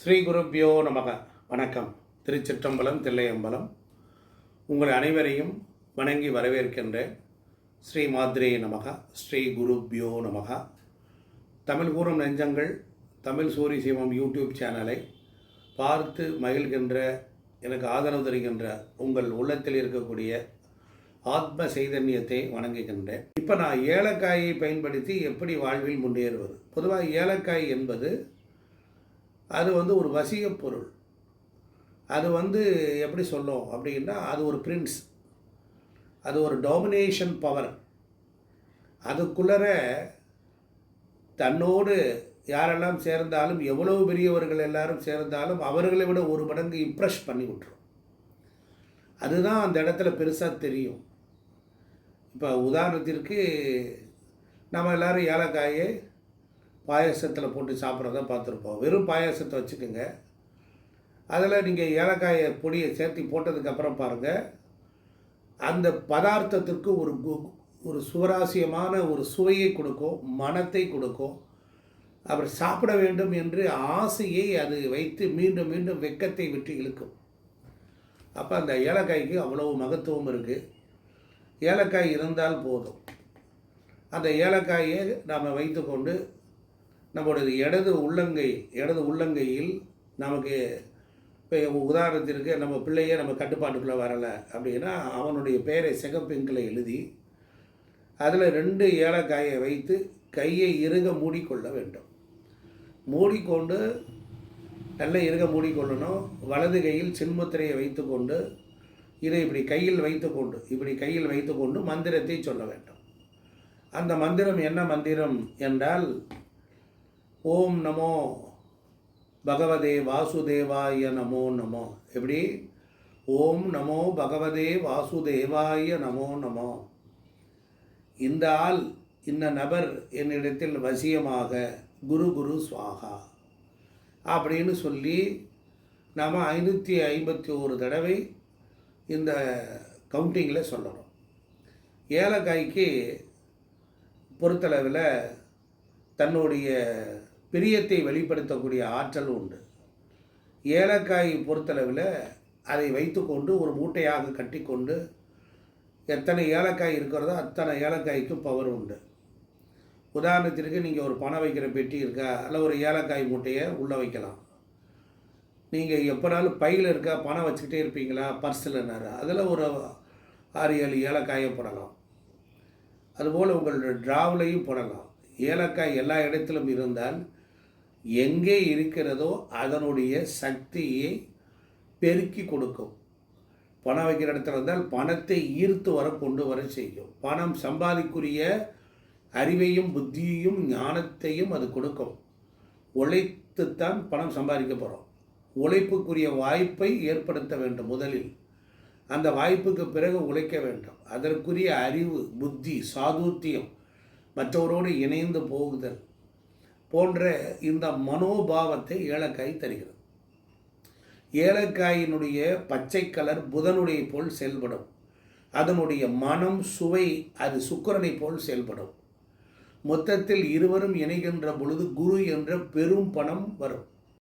ஸ்ரீ குருப்பியோ நமக. வணக்கம். திருச்சிற்றம்பலம் தில்லையம்பலம். உங்கள் அனைவரையும் வணங்கி வரவேற்கின்றேன். ஸ்ரீ மாத்ரே நமக. ஸ்ரீ குருப்பியோ நமக. தமிழ் கூறும் நெஞ்சங்கள் தமிழ் சூரிய சிவம் யூடியூப் சேனலை பார்த்து மகிழ்கின்ற எனக்கு ஆதரவு தருகின்ற உங்கள் உள்ளத்தில் இருக்கக்கூடிய ஆத்ம சைதன்யத்தை வணங்குகின்றேன். இப்போ நான் ஏலக்காயை பயன்படுத்தி எப்படி வாழ்வில் முன்னேறுவது? பொதுவாக ஏலக்காய் என்பது அது வந்து ஒரு வசியப் பொருள். அது வந்து எப்படி சொல்லும் அப்படின்னா அது ஒரு பிரின்ஸ் அது ஒரு டாமினேஷன் பவர் அதுக்குள்ளர தன்னோடு யாரெல்லாம் சேர்ந்தாலும் எவ்வளவு பெரியவர்கள் எல்லாரும் சேர்ந்தாலும் அவர்களை விட ஒரு மடங்கு இம்ப்ரெஸ் பண்ணி விட்டுரும். அதுதான் அந்த இடத்துல பெருசாக தெரியும். இப்போ உதாரணத்திற்கு நம்ம எல்லோரும் ஏலக்காயை பாயாசத்தில் போட்டு சாப்பிட்றத பார்த்துருப்போம். வெறும் பாயாசத்தை வச்சுக்கோங்க. அதில் நீங்கள் ஏலக்காயை பொடியை சேர்த்து போட்டதுக்கப்புறம் பாருங்கள் அந்த பதார்த்தத்திற்கு ஒரு கு- ஒரு சுவராசியமான ஒரு சுவையை கொடுக்கும் மனத்தை கொடுக்கும். அவர் சாப்பிட வேண்டும் என்று ஆசையை அது வைத்து மீண்டும் மீண்டும் வெக்கத்தை விட்டு இழுக்கும். அப்போ அந்த ஏலக்காய்க்கு அவ்வளவு மகத்துவம் இருக்குது ஏலக்காய் இருந்தால் போதும். அந்த ஏலக்காயை நாம் வைத்துக்கொண்டு நம்மளுடைய இடது உள்ளங்கை இடது உள்ளங்கையில் நமக்கு இப்போ உதாரணத்திற்கு நம்ம பிள்ளையே நம்ம கட்டுப்பாட்டுக்குள்ளே வரலை அப்படின்னா அவனுடைய பெயரை சிகப்பிங்கில் எழுதி அதில் ரெண்டு ஏலக்காயை வைத்து கையை இறுக மூடிக்கொள்ள வேண்டும். மூடிக்கொண்டு நல்ல இறுக மூடிக்கொள்ளணும். வலது கையில் சின்முத்திரையை வைத்துக்கொண்டு இதை இப்படி கையில் வைத்துக்கொண்டு இப்படி கையில் வைத்துக்கொண்டு மந்திரத்தை சொல்ல வேண்டும். அந்த மந்திரம் என்ன மந்திரம் என்றால் ஓம் நமோ. பகவதே வாசுதேவாய நமோ நமோ. எப்படி? ஓம் நமோ பகவதே வாசுதேவாய நமோ நமோ. இந்த ஆள் இந்த நபர் என்னிடத்தில் வசியமாக குரு குரு சுவாகா. அப்படின்னு சொல்லி நாம் ஐநூற்றி ஐம்பத்தி ஒரு தடவை இந்த கவுண்டிங்கில் சொல்லணும். ஏலக்காய்க்கு பொறுத்தளவில் தன்னுடைய பிரியத்தை வெளிப்படுத்தக்கூடிய ஆற்றல் உண்டு. ஏலக்காய் பொறுத்தளவில் அதை வைத்துக்கொண்டு ஒரு மூட்டையாக கட்டிக்கொண்டு எத்தனை ஏலக்காய் இருக்கிறதோ அத்தனை ஏலக்காய்க்கு பவர் உண்டு. உதாரணத்திற்கு நீங்கள் ஒரு பணம் வைக்கிற பெட்டி இருக்கா? அல்ல ஒரு ஏலக்காய் மூட்டையை உள்ளே வைக்கலாம். நீங்கள் எப்போனாலும் பையில் இருக்கா பணம் வச்சுக்கிட்டே இருப்பீங்களா? பர்ஸில்னாரு அதில் ஒரு ஆறு ஏழு ஏலக்காயை போடலாம். அதுபோல் உங்களுடைய ட்ராவ்லையும் போடலாம். ஏலக்காய் எல்லா இடத்திலும் இருந்தால் எங்கே இருக்கிறதோ அதனுடைய சக்தியை பெருக்கி கொடுக்கும். பணம் வைக்கிற இடத்துல இருந்தால் பணத்தை ஈர்த்து வர கொண்டு வர செய்யும். பணம் சம்பாதிக்குரிய அறிவையும் புத்தியையும் ஞானத்தையும் அது கொடுக்கும். உழைத்துத்தான் பணம் சம்பாதிக்க போகிறோம் உழைப்புக்குரிய வாய்ப்பை ஏற்படுத்த வேண்டும் முதலில். அந்த வாய்ப்புக்கு பிறகு உழைக்க வேண்டும். அதற்குரிய அறிவு புத்தி சாதுத்தியம் மற்றவரோடு இணைந்து போகுதல். போன்ற இந்த மனோபாவத்தை ஏலக்காய் தருகிறது. ஏலக்காயினுடைய பச்சை கலர் புதனுடைய போல் செயல்படும். அதனுடைய மனம் சுவை அது சுக்கரனை போல் செயல்படும். மொத்தத்தில் இருவரும் இணைகின்ற பொழுது குரு என்ற பெரும் பணம் வரும்.